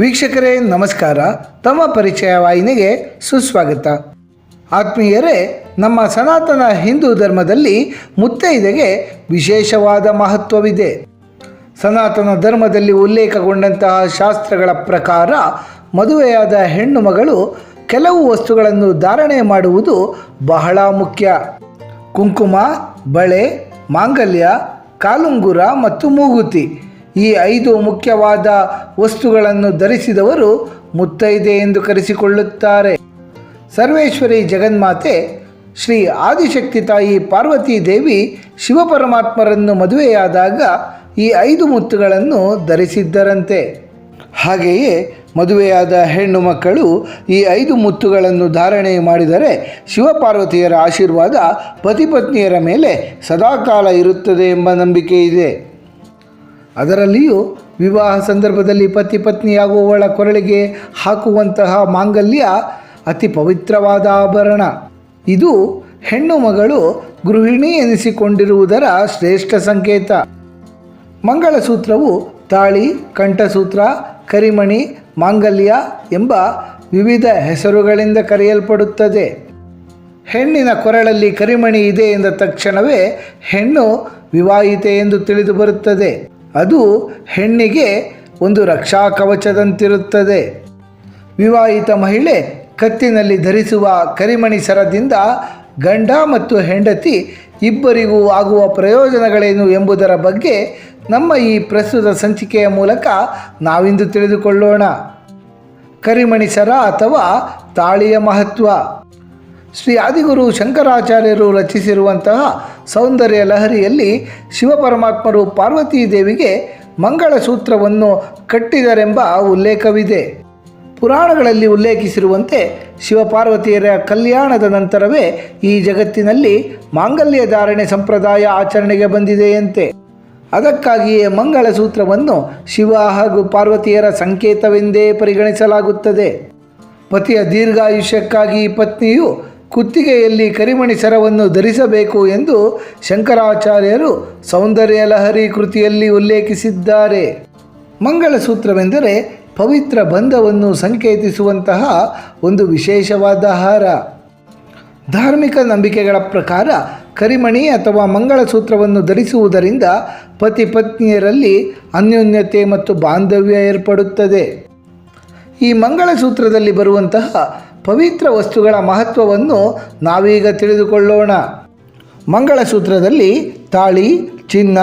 ವೀಕ್ಷಕರೇ, ನಮಸ್ಕಾರ. ತಮ್ಮ ಪರಿಚಯ ವಾಹಿನಿಗೆ ಸುಸ್ವಾಗತ. ಆತ್ಮೀಯರೇ, ನಮ್ಮ ಸನಾತನ ಹಿಂದೂ ಧರ್ಮದಲ್ಲಿ ಮುತ್ತೈದೆಗೆ ವಿಶೇಷವಾದ ಮಹತ್ವವಿದೆ. ಸನಾತನ ಧರ್ಮದಲ್ಲಿ ಉಲ್ಲೇಖಗೊಂಡಂತಹ ಶಾಸ್ತ್ರಗಳ ಪ್ರಕಾರ ಮದುವೆಯಾದ ಹೆಣ್ಣು ಮಗಳು ಕೆಲವು ವಸ್ತುಗಳನ್ನು ಧಾರಣೆ ಮಾಡುವುದು ಬಹಳ ಮುಖ್ಯ. ಕುಂಕುಮ, ಬಳೆ, ಮಾಂಗಲ್ಯ, ಕಾಲುಂಗುರ ಮತ್ತು ಮೂಗುತಿ. ಈ ಐದು ಮುಖ್ಯವಾದ ವಸ್ತುಗಳನ್ನು ಧರಿಸಿದವರು ಮುತ್ತೈದೆ ಎಂದು ಕರೆಸಿಕೊಳ್ಳುತ್ತಾರೆ. ಸರ್ವೇಶ್ವರಿ ಜಗನ್ಮಾತೆ, ಶ್ರೀ ಆದಿಶಕ್ತಿ ತಾಯಿ ಪಾರ್ವತಿ ದೇವಿ ಶಿವಪರಮಾತ್ಮರನ್ನು ಮದುವೆಯಾದಾಗ ಈ ಐದು ಮುತ್ತುಗಳನ್ನು ಧರಿಸಿದ್ದರಂತೆ. ಹಾಗೆಯೇ ಮದುವೆಯಾದ ಹೆಣ್ಣು ಮಕ್ಕಳು ಈ ಐದು ಮುತ್ತುಗಳನ್ನು ಧಾರಣೆ ಮಾಡಿದರೆ ಶಿವಪಾರ್ವತಿಯರ ಆಶೀರ್ವಾದ ಪತಿಪತ್ನಿಯರ ಮೇಲೆ ಸದಾಕಾಲ ಇರುತ್ತದೆ ಎಂಬ ನಂಬಿಕೆ ಇದೆ. ಅದರಲ್ಲಿಯೂ ವಿವಾಹ ಸಂದರ್ಭದಲ್ಲಿ ಪತಿ ಪತ್ನಿಯಾಗುವವಳ ಕೊರಳಿಗೆ ಹಾಕುವಂತಹ ಮಾಂಗಲ್ಯ ಅತಿ ಪವಿತ್ರವಾದ ಆಭರಣ. ಇದು ಹೆಣ್ಣು ಮಗಳು ಗೃಹಿಣಿ ಎನಿಸಿಕೊಂಡಿರುವುದರ ಶ್ರೇಷ್ಠ ಸಂಕೇತ. ಮಂಗಳಸೂತ್ರವು ತಾಳಿ, ಕಂಠಸೂತ್ರ, ಕರಿಮಣಿ, ಮಾಂಗಲ್ಯ ಎಂಬ ವಿವಿಧ ಹೆಸರುಗಳಿಂದ ಕರೆಯಲ್ಪಡುತ್ತದೆ. ಹೆಣ್ಣಿನ ಕೊರಳಲ್ಲಿ ಕರಿಮಣಿ ಇದೆ ಎಂದ ತಕ್ಷಣವೇ ಹೆಣ್ಣು ವಿವಾಹಿತೆ ಎಂದು ತಿಳಿದು ಬರುತ್ತದೆ. ಅದು ಹೆಣ್ಣಿಗೆ ಒಂದು ರಕ್ಷಾ ಕವಚದಂತಿರುತ್ತದೆ. ವಿವಾಹಿತ ಮಹಿಳೆ ಕತ್ತಿನಲ್ಲಿ ಧರಿಸುವ ಕರಿಮಣಿ ಸರದಿಂದ ಗಂಡ ಮತ್ತು ಹೆಂಡತಿ ಇಬ್ಬರಿಗೂ ಆಗುವ ಪ್ರಯೋಜನಗಳೇನು ಎಂಬುದರ ಬಗ್ಗೆ ನಮ್ಮ ಈ ಪ್ರಸ್ತುತ ಸಂಚಿಕೆಯ ಮೂಲಕ ನಾವಿಂದು ತಿಳಿದುಕೊಳ್ಳೋಣ. ಕರಿಮಣಿ ಸರ ಅಥವಾ ತಾಳಿಯ ಮಹತ್ವ. ಶ್ರೀ ಆದಿಗುರು ಶಂಕರಾಚಾರ್ಯರು ರಚಿಸಿರುವಂತಹ ಸೌಂದರ್ಯ ಲಹರಿಯಲ್ಲಿ ಶಿವಪರಮಾತ್ಮರು ಪಾರ್ವತೀ ದೇವಿಗೆ ಮಂಗಳಸೂತ್ರವನ್ನು ಕಟ್ಟಿದರೆಂಬ ಉಲ್ಲೇಖವಿದೆ. ಪುರಾಣಗಳಲ್ಲಿ ಉಲ್ಲೇಖಿಸಿರುವಂತೆ ಶಿವಪಾರ್ವತಿಯರ ಕಲ್ಯಾಣದ ನಂತರವೇ ಈ ಜಗತ್ತಿನಲ್ಲಿ ಮಾಂಗಲ್ಯ ಧಾರಣೆ ಸಂಪ್ರದಾಯ ಆಚರಣೆಗೆ ಬಂದಿದೆಯಂತೆ. ಅದಕ್ಕಾಗಿಯೇ ಮಂಗಳಸೂತ್ರವನ್ನು ಶಿವ ಹಾಗೂ ಪಾರ್ವತಿಯರ ಸಂಕೇತವೆಂದೇ ಪರಿಗಣಿಸಲಾಗುತ್ತದೆ. ಪತಿಯ ದೀರ್ಘಾಯುಷ್ಯಕ್ಕಾಗಿ ಪತ್ನಿಯು ಕುತ್ತಿಗೆಯಲ್ಲಿ ಕರಿಮಣಿ ಸರವನ್ನು ಧರಿಸಬೇಕು ಎಂದು ಶಂಕರಾಚಾರ್ಯರು ಸೌಂದರ್ಯ ಲಹರಿ ಕೃತಿಯಲ್ಲಿ ಉಲ್ಲೇಖಿಸಿದ್ದಾರೆ. ಮಂಗಳಸೂತ್ರವೆಂದರೆ ಪವಿತ್ರ ಬಂಧವನ್ನು ಸಂಕೇತಿಸುವಂತಹ ಒಂದು ವಿಶೇಷವಾದ ಹಾರ. ಧಾರ್ಮಿಕ ನಂಬಿಕೆಗಳ ಪ್ರಕಾರ ಕರಿಮಣಿ ಅಥವಾ ಮಂಗಳಸೂತ್ರವನ್ನು ಧರಿಸುವುದರಿಂದ ಪತಿ ಪತ್ನಿಯರಲ್ಲಿ ಅನ್ಯೋನ್ಯತೆ ಮತ್ತು ಬಾಂಧವ್ಯ ಏರ್ಪಡುತ್ತದೆ. ಈ ಮಂಗಳಸೂತ್ರದಲ್ಲಿ ಬರುವಂತಹ ಪವಿತ್ರ ವಸ್ತುಗಳ ಮಹತ್ವವನ್ನು ನಾವೀಗ ತಿಳಿದುಕೊಳ್ಳೋಣ. ಮಂಗಳಸೂತ್ರದಲ್ಲಿ ತಾಳಿ, ಚಿನ್ನ,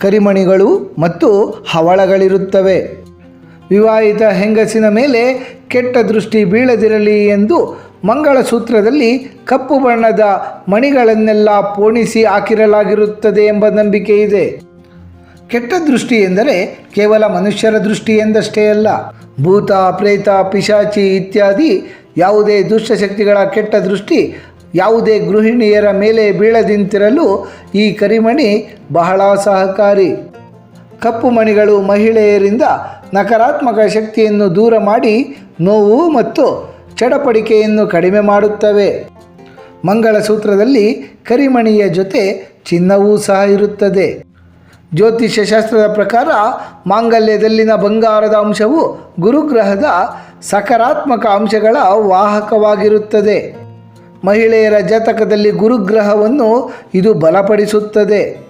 ಕರಿಮಣಿಗಳು ಮತ್ತು ಹವಳಗಳಿರುತ್ತವೆ. ವಿವಾಹಿತ ಹೆಂಗಸಿನ ಮೇಲೆ ಕೆಟ್ಟ ದೃಷ್ಟಿ ಬೀಳದಿರಲಿ ಎಂದು ಮಂಗಳಸೂತ್ರದಲ್ಲಿ ಕಪ್ಪು ಬಣ್ಣದ ಮಣಿಗಳನ್ನೆಲ್ಲ ಪೋಣಿಸಿ ಹಾಕಿರಲಾಗಿರುತ್ತದೆ ಎಂಬ ನಂಬಿಕೆ ಇದೆ. ಕೆಟ್ಟ ದೃಷ್ಟಿ ಎಂದರೆ ಕೇವಲ ಮನುಷ್ಯರ ದೃಷ್ಟಿ ಎಂದಷ್ಟೇ ಅಲ್ಲ. ಭೂತ, ಪ್ರೇತ, ಪಿಶಾಚಿ ಇತ್ಯಾದಿ ಯಾವುದೇ ದುಷ್ಟಶಕ್ತಿಗಳ ಕೆಟ್ಟ ದೃಷ್ಟಿ, ಯಾವುದೇ ಗೃಹಿಣಿಯರ ಮೇಲೆ ಬೀಳದಿಂತಿರಲು ಈ ಕರಿಮಣಿ ಬಹಳ ಸಹಕಾರಿ. ಕಪ್ಪು ಮಣಿಗಳು ಮಹಿಳೆಯರಿಂದ ನಕಾರಾತ್ಮಕ ಶಕ್ತಿಯನ್ನು ದೂರ ಮಾಡಿ ನೋವು ಮತ್ತು ಚಡಪಡಿಕೆಯನ್ನು ಕಡಿಮೆ ಮಾಡುತ್ತವೆ. ಮಂಗಳಸೂತ್ರದಲ್ಲಿ ಕರಿಮಣಿಯ ಜೊತೆ ಚಿನ್ನವೂ ಸಹ ಇರುತ್ತದೆ. ಜ್ಯೋತಿಷ್ಯ ಶಾಸ್ತ್ರದ ಪ್ರಕಾರ ಮಾಂಗಲ್ಯದಲ್ಲಿನ ಬಂಗಾರದ ಅಂಶವು ಗುರುಗ್ರಹದ ಸಕಾರಾತ್ಮಕ ಅಂಶಗಳ ವಾಹಕವಾಗಿರುತ್ತದೆ. ಮಹಿಳೆಯರ ಜಾತಕದಲ್ಲಿ ಗುರುಗ್ರಹವನ್ನು ಇದು ಬಲಪಡಿಸುತ್ತದೆ.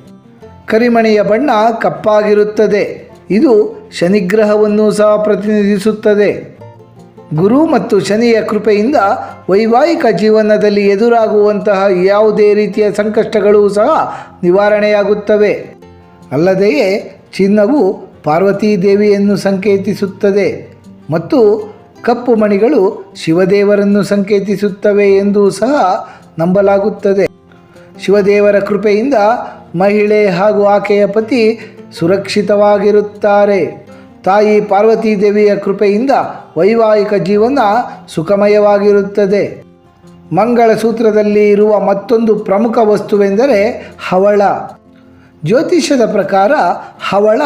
ಕರಿಮಣಿಯ ಬಣ್ಣ ಕಪ್ಪಾಗಿರುತ್ತದೆ. ಇದು ಶನಿಗ್ರಹವನ್ನು ಸಹ ಪ್ರತಿನಿಧಿಸುತ್ತದೆ. ಗುರು ಮತ್ತು ಶನಿಯ ಕೃಪೆಯಿಂದ ವೈವಾಹಿಕ ಜೀವನದಲ್ಲಿ ಎದುರಾಗುವಂತಹ ಯಾವುದೇ ರೀತಿಯ ಸಂಕಷ್ಟಗಳು ಸಹ ನಿವಾರಣೆಯಾಗುತ್ತವೆ. ಅಲ್ಲದೆಯೇ ಚಿನ್ನವು ಪಾರ್ವತೀ ದೇವಿಯನ್ನು ಸಂಕೇತಿಸುತ್ತದೆ ಮತ್ತು ಕಪ್ಪು ಮಣಿಗಳು ಶಿವದೇವರನ್ನು ಸಂಕೇತಿಸುತ್ತವೆ ಎಂದು ಸಹ ನಂಬಲಾಗುತ್ತದೆ. ಶಿವದೇವರ ಕೃಪೆಯಿಂದ ಮಹಿಳೆ ಹಾಗೂ ಆಕೆಯ ಪತಿ ಸುರಕ್ಷಿತವಾಗಿರುತ್ತಾರೆ. ತಾಯಿ ಪಾರ್ವತೀ ದೇವಿಯ ಕೃಪೆಯಿಂದ ವೈವಾಹಿಕ ಜೀವನ ಸುಖಮಯವಾಗಿರುತ್ತದೆ. ಮಂಗಳಸೂತ್ರದಲ್ಲಿ ಇರುವ ಮತ್ತೊಂದು ಪ್ರಮುಖ ವಸ್ತುವೆಂದರೆ ಹವಳ. ಜ್ಯೋತಿಷ್ಯದ ಪ್ರಕಾರ ಹವಳ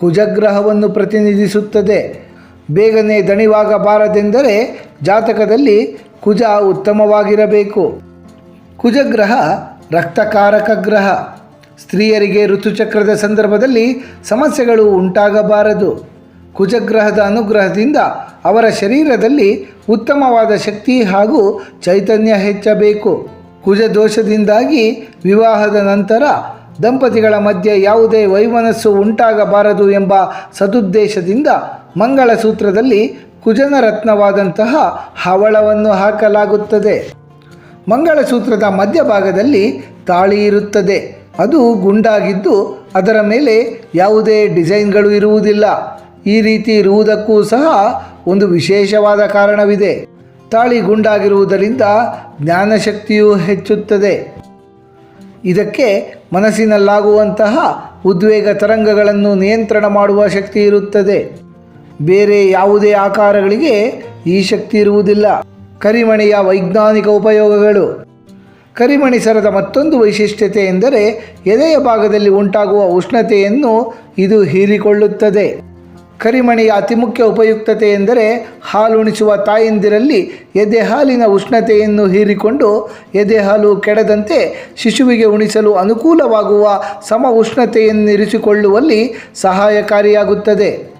ಕುಜಗ್ರಹವನ್ನು ಪ್ರತಿನಿಧಿಸುತ್ತದೆ. ಬೇಗನೆ ದಣಿವಾಗಬಾರದೆಂದರೆ ಜಾತಕದಲ್ಲಿ ಕುಜ ಉತ್ತಮವಾಗಿರಬೇಕು. ಕುಜಗ್ರಹ ರಕ್ತಕಾರಕ ಗ್ರಹ. ಸ್ತ್ರೀಯರಿಗೆ ಋತುಚಕ್ರದ ಸಂದರ್ಭದಲ್ಲಿ ಸಮಸ್ಯೆಗಳು ಉಂಟಾಗಬಾರದು. ಕುಜಗ್ರಹದ ಅನುಗ್ರಹದಿಂದ ಅವರ ಶರೀರದಲ್ಲಿ ಉತ್ತಮವಾದ ಶಕ್ತಿ ಹಾಗೂ ಚೈತನ್ಯ ಹೆಚ್ಚಬೇಕು. ಕುಜ ದೋಷದಿಂದಾಗಿ ವಿವಾಹದ ನಂತರ ದಂಪತಿಗಳ ಮಧ್ಯೆ ಯಾವುದೇ ವೈಮನಸ್ಸು ಉಂಟಾಗಬಾರದು ಎಂಬ ಸದುದ್ದೇಶದಿಂದ ಮಂಗಳಸೂತ್ರದಲ್ಲಿ ಕುಜನ ರತ್ನವಾದಂತಹ ಹವಳವನ್ನು ಹಾಕಲಾಗುತ್ತದೆ. ಮಂಗಳಸೂತ್ರದ ಮಧ್ಯಭಾಗದಲ್ಲಿ ತಾಳಿ ಇರುತ್ತದೆ. ಅದು ಗುಂಡಾಗಿದ್ದು ಅದರ ಮೇಲೆ ಯಾವುದೇ ಡಿಸೈನ್ಗಳು ಇರುವುದಿಲ್ಲ. ಈ ರೀತಿ ಇರುವುದಕ್ಕೂ ಸಹ ಒಂದು ವಿಶೇಷವಾದ ಕಾರಣವಿದೆ. ತಾಳಿ ಗುಂಡಾಗಿರುವುದರಿಂದ ಜ್ಞಾನಶಕ್ತಿಯು ಹೆಚ್ಚುತ್ತದೆ. ಇದಕ್ಕೆ ಮನಸ್ಸಿನಲ್ಲಾಗುವಂತಹ ಉದ್ವೇಗ ತರಂಗಗಳನ್ನು ನಿಯಂತ್ರಣ ಮಾಡುವ ಶಕ್ತಿ ಇರುತ್ತದೆ. ಬೇರೆ ಯಾವುದೇ ಆಕಾರಗಳಿಗೆ ಈ ಶಕ್ತಿ ಇರುವುದಿಲ್ಲ. ಕರಿಮಣಿಯ ವೈಜ್ಞಾನಿಕ ಉಪಯೋಗಗಳು. ಕರಿಮಣಿ ಸರದ ಮತ್ತೊಂದು ವೈಶಿಷ್ಟ್ಯತೆ ಎಂದರೆ ಎದೆಯ ಭಾಗದಲ್ಲಿ ಉಂಟಾಗುವ ಉಷ್ಣತೆಯನ್ನು ಇದು ಹೀರಿಕೊಳ್ಳುತ್ತದೆ. ಕರಿಮಣಿಯ ಅತಿ ಮುಖ್ಯ ಉಪಯುಕ್ತತೆ ಎಂದರೆ ಹಾಲುಣಿಸುವ ತಾಯಂದಿರಲ್ಲಿ ಎದೆ ಹಾಲಿನ ಉಷ್ಣತೆಯನ್ನು ಹೀರಿಕೊಂಡು ಎದೆ ಹಾಲು ಕೆಡದಂತೆ ಶಿಶುವಿಗೆ ಉಣಿಸಲು ಅನುಕೂಲವಾಗುವ ಸಮ ಉಷ್ಣತೆಯನ್ನಿರಿಸಿಕೊಳ್ಳುವಲ್ಲಿ ಸಹಾಯಕಾರಿಯಾಗುತ್ತದೆ.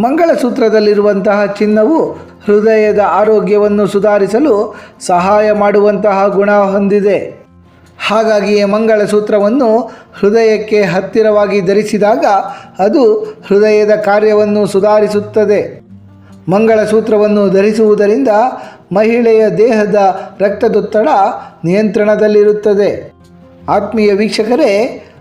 ಮಂಗಳಸೂತ್ರದಲ್ಲಿರುವಂತಹ ಚಿನ್ನವು ಹೃದಯದ ಆರೋಗ್ಯವನ್ನು ಸುಧಾರಿಸಲು ಸಹಾಯ ಮಾಡುವಂತಹ ಗುಣ ಹೊಂದಿದೆ. ಹಾಗಾಗಿಯೇ ಮಂಗಳಸೂತ್ರವನ್ನು ಹೃದಯಕ್ಕೆ ಹತ್ತಿರವಾಗಿ ಧರಿಸಿದಾಗ ಅದು ಹೃದಯದ ಕಾರ್ಯವನ್ನು ಸುಧಾರಿಸುತ್ತದೆ. ಮಂಗಳಸೂತ್ರವನ್ನು ಧರಿಸುವುದರಿಂದ ಮಹಿಳೆಯ ದೇಹದ ರಕ್ತದೊತ್ತಡ ನಿಯಂತ್ರಣದಲ್ಲಿರುತ್ತದೆ. ಆತ್ಮೀಯ ವೀಕ್ಷಕರೇ